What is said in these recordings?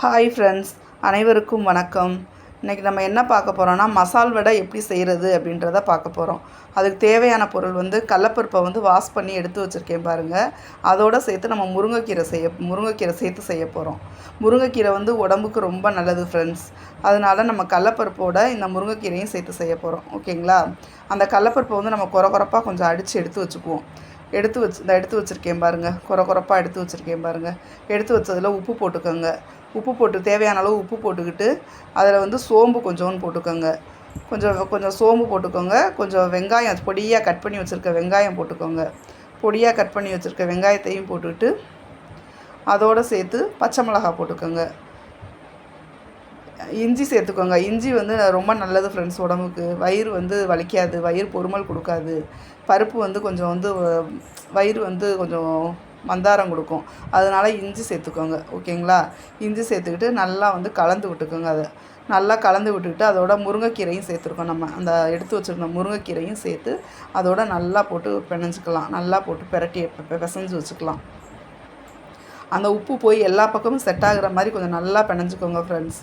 Hi friends அனைவருக்கும் வணக்கம். இன்றைக்கி நம்ம என்ன பார்க்க போகிறோம்னா மசால் வடை எப்படி செய்கிறது அப்படின்றத பார்க்க போகிறோம் அதுக்கு தேவையான பொருள் வந்து கடலப்பருப்பை வந்து வாஷ் பண்ணி எடுத்து வச்சுருக்கேன் பாருங்கள் அதோடு சேர்த்து நம்ம முருங்கைக்கீரை செய்ய முருங்கைக்கீரை சேர்த்து செய்ய போகிறோம் முருங்கைக்கீரை வந்து உடம்புக்கு ரொம்ப நல்லது ஃப்ரெண்ட்ஸ் அதனால நம்ம கடலப்பருப்போட இந்த முருங்கைக்கீரையும் சேர்த்து செய்ய போகிறோம் ஓகேங்களா அந்த கடலப்பருப்பை வந்து நம்ம குறை குறைப்பாக கொஞ்சம் அடித்து எடுத்து வச்சுக்குவோம். எடுத்து வச்சு இந்த எடுத்து வச்சுருக்கேன் பாருங்கள் குறை குறைப்பாக எடுத்து வச்சுருக்கேன் பாருங்கள் எடுத்து வச்சதில் உப்பு போட்டுக்கோங்க. உப்பு போட்டு தேவையான அளவு உப்பு போட்டுக்கிட்டு அதில் வந்து சோம்பு கொஞ்சோன்னு போட்டுக்கோங்க. கொஞ்சம் கொஞ்சம் சோம்பு போட்டுக்கோங்க. கொஞ்சம் வெங்காயம் பொடியாக கட் பண்ணி வச்சுருக்க வெங்காயம் போட்டுக்கோங்க. பொடியாக கட் பண்ணி வச்சுருக்க வெங்காயத்தையும் போட்டுக்கிட்டு அதோடு சேர்த்து பச்சை மிளகா போட்டுக்கோங்க. இஞ்சி சேர்த்துக்கோங்க. இஞ்சி வந்து ரொம்ப நல்லது ஃப்ரெண்ட்ஸ் உடம்புக்கு. வயிறு வந்து வலிக்காது. வயிறு பொறுமல் கொடுக்காது. பருப்பு வந்து கொஞ்சம் வந்து வயிறு வந்து கொஞ்சம் மந்தாரம் கொடுக்கும். அதனால் இஞ்சி சேர்த்துக்கோங்க. ஓகேங்களா? இஞ்சி சேர்த்துக்கிட்டு நல்லா வந்து கலந்து விட்டுக்கோங்க அதை. நல்லா கலந்து விட்டுக்கிட்டு அதோட முருங்கைக்கீரையும் சேர்த்துருக்கோம் நம்ம. அந்த எடுத்து வச்சுருந்த முருங்கைக்கீரையும் சேர்த்து அதோட நல்லா போட்டு பிணைஞ்சிக்கலாம். நல்லா போட்டு பிரட்டி பிசைஞ்சு வச்சுக்கலாம். அந்த உப்பு போய் எல்லா பக்கமும் செட் ஆகிற மாதிரி கொஞ்சம் நல்லா பிணைஞ்சிக்கோங்க ஃப்ரெண்ட்ஸ்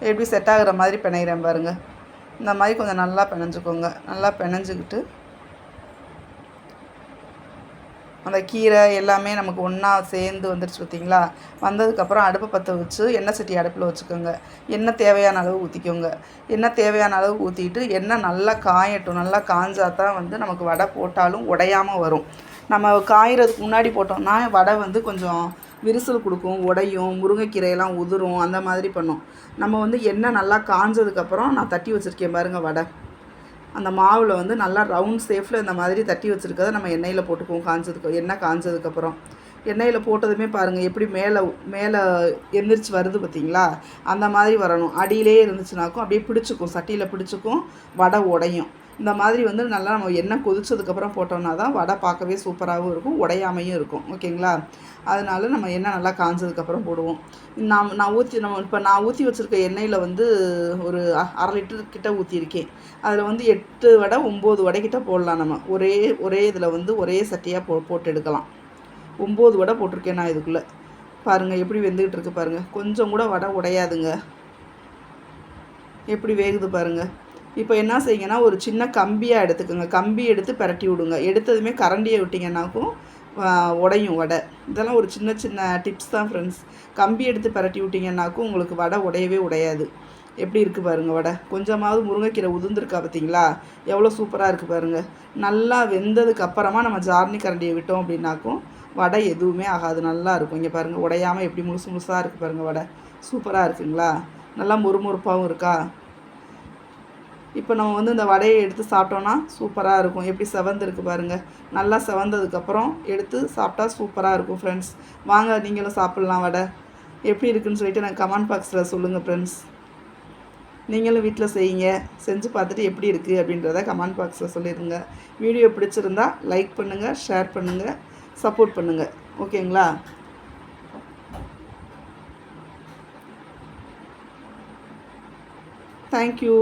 எப்படி செட் ஆகிற மாதிரி பிணைகிறேன் பாருங்கள் இந்த மாதிரி கொஞ்சம் நல்லா பிணைஞ்சிக்கோங்க. நல்லா பிணைஞ்சிக்கிட்டு அந்த கீரை எல்லாமே நமக்கு ஒன்றா சேர்ந்து வந்துடுச்சு பார்த்தீங்களா? வந்ததுக்கப்புறம் அடுப்பை பற்ற வச்சு எண்ணெய் சட்டி அடுப்பில் வச்சுக்கோங்க. எண்ணெய் தேவையான அளவு ஊற்றிக்கோங்க எண்ணெய் தேவையான அளவு ஊற்றிட்டு எண்ணெய் நல்லா காயட்டும். நல்லா காஞ்சா தான் வந்து நமக்கு வடை போட்டாலும் உடையாமல் வரும். நம்ம காயறதுக்கு முன்னாடி போட்டோம்னா வடை வந்து கொஞ்சம் விரிசல் கொடுக்கும் உடையும் முருங்கைக்கீரையெல்லாம் உதிரும் அந்த மாதிரி பண்ணும். நம்ம வந்து எண்ணெய் நல்லா காஞ்சதுக்கப்புறம் நான் தட்டி வச்சுருக்கேன் பாருங்கள் வடை. அந்த மாவில் வந்து நல்லா ரவுண்ட் ஷேஃபில் இந்த மாதிரி தட்டி வச்சுருக்கத நம்ம எண்ணெயில் போட்டுக்குவோம் காஞ்சதுக்கு எண்ணெய் காஞ்சதுக்கப்புறம். எண்ணெயில் போட்டதுமே பாருங்கள் எப்படி மேலே மேலே எந்திரிச்சு வருது பார்த்தீங்களா? அந்த மாதிரி வரணும். அடியிலே இருந்துச்சுனாக்கும் அப்படியே பிடிச்சிக்கும் சட்டியில் பிடிச்சிக்கும் வடை உடையும். இந்த மாதிரி வந்து நல்லா நம்ம எண்ணெய் கொதிச்சதுக்கப்புறம் போட்டோம்னா தான் வடை பார்க்கவே சூப்பராகவும் இருக்கும் உடையாமையும் இருக்கும். ஓகேங்களா? அதனால நம்ம எண்ணெய் நல்லா காஞ்சதுக்கப்புறம் போடுவோம். நான் நான் ஊற்றி நம்ம இப்போ நான் ஊற்றி வச்சுருக்க எண்ணெயில் வந்து ஒரு அரை லிட்டர் கிட்ட ஊற்றியிருக்கேன் அதில் வந்து எட்டு வடை ஒம்பது வடைக்கிட்ட போடலாம் நம்ம. ஒரே ஒரே இதில் வந்து ஒரே சட்டியாக போ போட்டு எடுக்கலாம். ஒம்பது வடை போட்டிருக்கேன் நான் இதுக்குள்ளே. பாருங்கள் எப்படி வெந்துக்கிட்டு இருக்கு பாருங்கள் கொஞ்சம் கூட வடை உடையாதுங்க. எப்படி வேகுது பாருங்கள் இப்போ என்ன செய்யுங்கன்னா ஒரு சின்ன கம்பியாக எடுத்துக்கோங்க. கம்பி எடுத்து பரட்டி விடுங்க. எடுத்ததுமே கரண்டியை விட்டிங்கன்னாக்கும் உடையும் வடை. இதெல்லாம் ஒரு சின்ன சின்ன டிப்ஸ் தான் ஃப்ரெண்ட்ஸ் கம்பி எடுத்து பரட்டி விட்டிங்கன்னாக்கும் உங்களுக்கு வடை உடையவே உடையாது. எப்படி இருக்குது பாருங்கள் வடை? கொஞ்சமாவது முருங்கைக்கீரை உதிர்ந்துருக்கா பார்த்தீங்களா? எவ்வளோ சூப்பராக இருக்குது பாருங்கள் நல்லா வெந்ததுக்கு அப்புறமா நம்ம ஜார்னி கரண்டியை விட்டோம் அப்படின்னாக்கும் வடை எதுவுமே ஆகாது. நல்லா இருக்கும். இங்கே பாருங்கள் உடையாமல் எப்படி முழுசு முழுசாக இருக்குது பாருங்கள் வடை. சூப்பராக இருக்குங்களா? நல்லா முறுமுறுப்பாகவும் இருக்கா? இப்போ நம்ம வந்து இந்த வடையை எடுத்து சாப்பிட்டோன்னா சூப்பராக இருக்கும். எப்படி செவந்திருக்கு பாருங்கள் நல்லா செவந்ததுக்கப்புறம் எடுத்து சாப்பிட்டா சூப்பராக இருக்கும் ஃப்ரெண்ட்ஸ் வாங்க நீங்களும் சாப்பிட்லாம் வடை. எப்படி இருக்குன்னு சொல்லிட்டு நான் கமெண்ட் பாக்ஸில் சொல்லுங்கள் ஃப்ரெண்ட்ஸ் நீங்களும் வீட்டில் செய்யுங்க. செஞ்சு பார்த்துட்டு எப்படி இருக்குது அப்படின்றத கமெண்ட் பாக்ஸில் சொல்லிடுங்க வீடியோ பிடிச்சிருந்தா லைக் பண்ணுங்கள் ஷேர் பண்ணுங்கள் சப்போர்ட் பண்ணுங்கள் ஓகேங்களா தேங்க்யூ